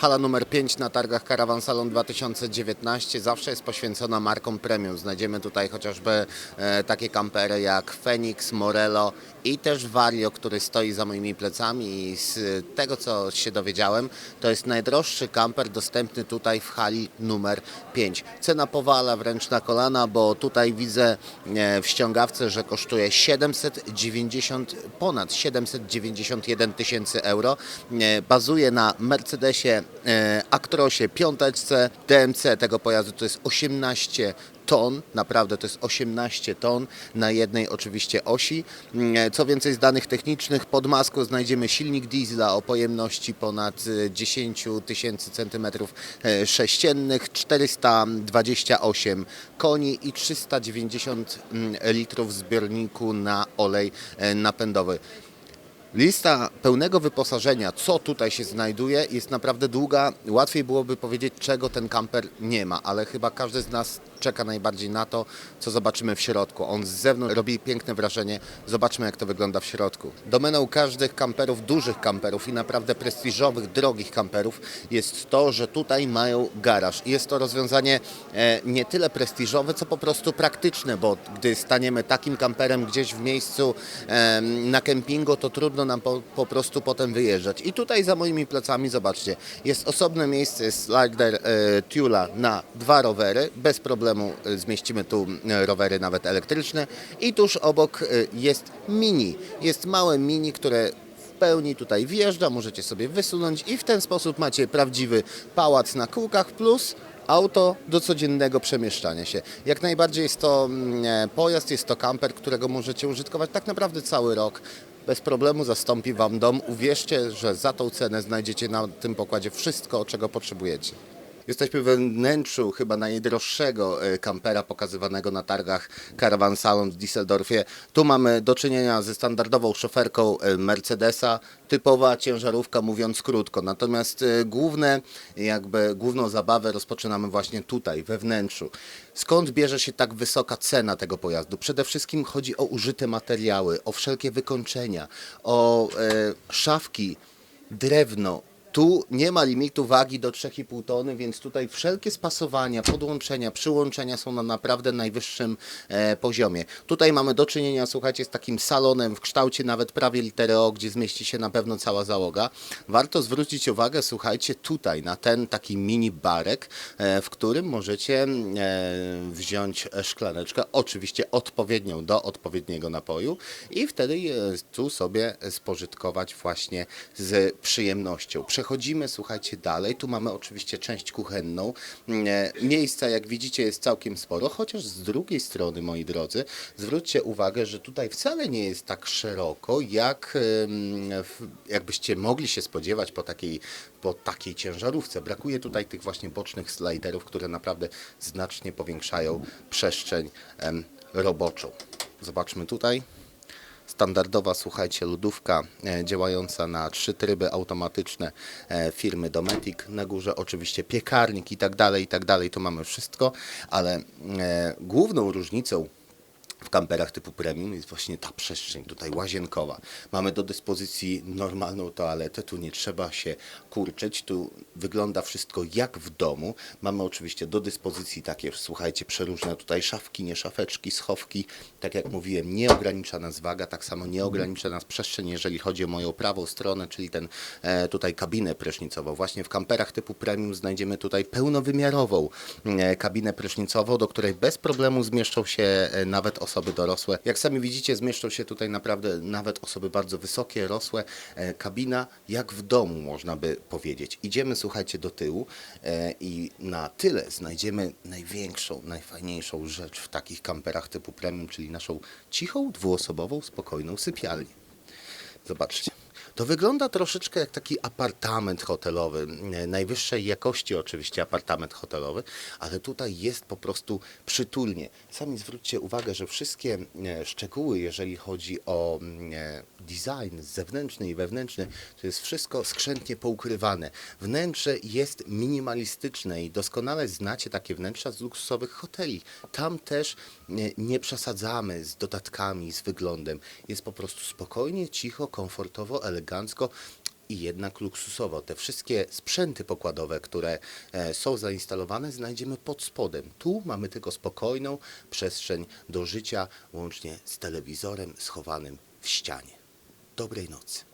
Hala numer 5 na targach Caravan Salon 2019 zawsze jest poświęcona markom premium. Znajdziemy tutaj chociażby e, takie kampery jak Phoenix, Morello i też Vario, który stoi za moimi plecami i z tego co się dowiedziałem, to jest najdroższy kamper dostępny tutaj w hali numer 5. Cena powala wręcz na kolana, bo tutaj widzę e, w ściągawce, że kosztuje 790, ponad 791 tysięcy euro. E, Bazuje na Mercedesie e, Actrosie piąteczce DMC tego pojazdu to jest 18 ton, naprawdę to jest 18 ton na jednej oczywiście osi. Mm, Co więcej z danych technicznych, pod maską znajdziemy silnik diesla o pojemności ponad e, 10 tysięcy centymetrów e, sześciennych, 428 koni i 390 mm, litrów zbiorniku na olej e, napędowy. Lista pełnego wyposażenia, co tutaj się znajduje, jest naprawdę długa. Łatwiej byłoby powiedzieć, czego ten kamper nie ma, ale chyba każdy z nas czeka najbardziej na to, co zobaczymy w środku. On z zewnątrz robi piękne wrażenie. Zobaczmy, jak to wygląda w środku. Domeną każdych kamperów, dużych kamperów i naprawdę prestiżowych, drogich kamperów jest to, że tutaj mają garaż. Jest to rozwiązanie e, nie tyle prestiżowe, co po prostu praktyczne, bo gdy staniemy takim kamperem gdzieś w miejscu e, na kempingu, to trudno nam po, po prostu potem wyjeżdżać. I tutaj za moimi plecami, zobaczcie, jest osobne miejsce, jest slider e, Tula na dwa rowery. Bez problemu e, zmieścimy tu e, rowery nawet elektryczne. I tuż obok e, jest mini. Jest małe mini, które w pełni tutaj wjeżdża, możecie sobie wysunąć i w ten sposób macie prawdziwy pałac na kółkach plus auto do codziennego przemieszczania się. Jak najbardziej jest to mm, pojazd, jest to kamper, którego możecie użytkować tak naprawdę cały rok. Bez problemu zastąpi Wam dom. Uwierzcie, że za tą cenę znajdziecie na tym pokładzie wszystko, czego potrzebujecie. Jesteśmy we wnętrzu chyba najdroższego e, kampera pokazywanego na targach Caravan Salon w Düsseldorfie. Tu mamy do czynienia ze standardową szoferką e, Mercedesa, typowa ciężarówka mówiąc krótko. Natomiast e, główne, jakby główną zabawę rozpoczynamy właśnie tutaj, we wnętrzu. Skąd bierze się tak wysoka cena tego pojazdu? Przede wszystkim chodzi o użyte materiały, o wszelkie wykończenia, o e, szafki, drewno, tu nie ma limitu wagi do 3,5 tony, więc tutaj wszelkie spasowania, podłączenia, przyłączenia są na naprawdę najwyższym e, poziomie. Tutaj mamy do czynienia, słuchajcie, z takim salonem w kształcie nawet prawie litery O, gdzie zmieści się na pewno cała załoga. Warto zwrócić uwagę, słuchajcie, tutaj na ten taki mini barek, e, w którym możecie e, wziąć szklaneczkę, oczywiście odpowiednią do odpowiedniego napoju i wtedy e, tu sobie spożytkować właśnie z przyjemnością. Przechodzimy, słuchajcie, dalej. Tu mamy oczywiście część kuchenną. E, Miejsca, jak widzicie, jest całkiem sporo, chociaż z drugiej strony, moi drodzy, zwróćcie uwagę, że tutaj wcale nie jest tak szeroko, jak jakbyście mogli się spodziewać po takiej, po takiej ciężarówce. Brakuje tutaj tych właśnie bocznych sliderów, które naprawdę znacznie powiększają przestrzeń roboczą. Zobaczmy tutaj. Standardowa, słuchajcie, lodówka e, działająca na trzy tryby automatyczne e, firmy Dometic. Na górze oczywiście piekarnik i tak dalej, i tak dalej. Tu mamy wszystko, ale e, główną różnicą w kamperach typu premium jest właśnie ta przestrzeń tutaj łazienkowa. Mamy do dyspozycji normalną toaletę, tu nie trzeba się kurczyć, tu wygląda wszystko jak w domu. Mamy oczywiście do dyspozycji takie, słuchajcie, przeróżne tutaj szafki, nie szafeczki, schowki. Tak jak mówiłem, nie ogranicza nas waga, tak samo nie ogranicza nas przestrzeń, jeżeli chodzi o moją prawą stronę, czyli ten e, tutaj kabinę prysznicową. Właśnie w kamperach typu premium znajdziemy tutaj pełnowymiarową e, kabinę prysznicową, do której bez problemu zmieszczą się e, nawet osoby dorosłe. Jak sami widzicie, zmieszczą się tutaj naprawdę nawet osoby bardzo wysokie, rosłe. E, Kabina jak w domu, można by powiedzieć. Idziemy, słuchajcie, do tyłu e, i na tyle znajdziemy największą, najfajniejszą rzecz w takich kamperach typu premium, czyli naszą cichą, dwuosobową, spokojną sypialnię. Zobaczcie. To wygląda troszeczkę jak taki apartament hotelowy, e, najwyższej jakości oczywiście apartament hotelowy, ale tutaj jest po prostu przytulnie. Sami zwróćcie uwagę, że wszystkie e, szczegóły, jeżeli chodzi o mm, e, design zewnętrzny i wewnętrzny, to jest wszystko skrzętnie poukrywane. Wnętrze jest minimalistyczne i doskonale znacie takie wnętrza z luksusowych hoteli. Tam też nie, nie przesadzamy z dodatkami, z wyglądem. Jest po prostu spokojnie, cicho, komfortowo, elegancko. i jednak luksusowo. Te wszystkie sprzęty pokładowe, które e, są zainstalowane, znajdziemy pod spodem. Tu mamy tylko spokojną przestrzeń do życia, łącznie z telewizorem schowanym w ścianie. Dobrej nocy.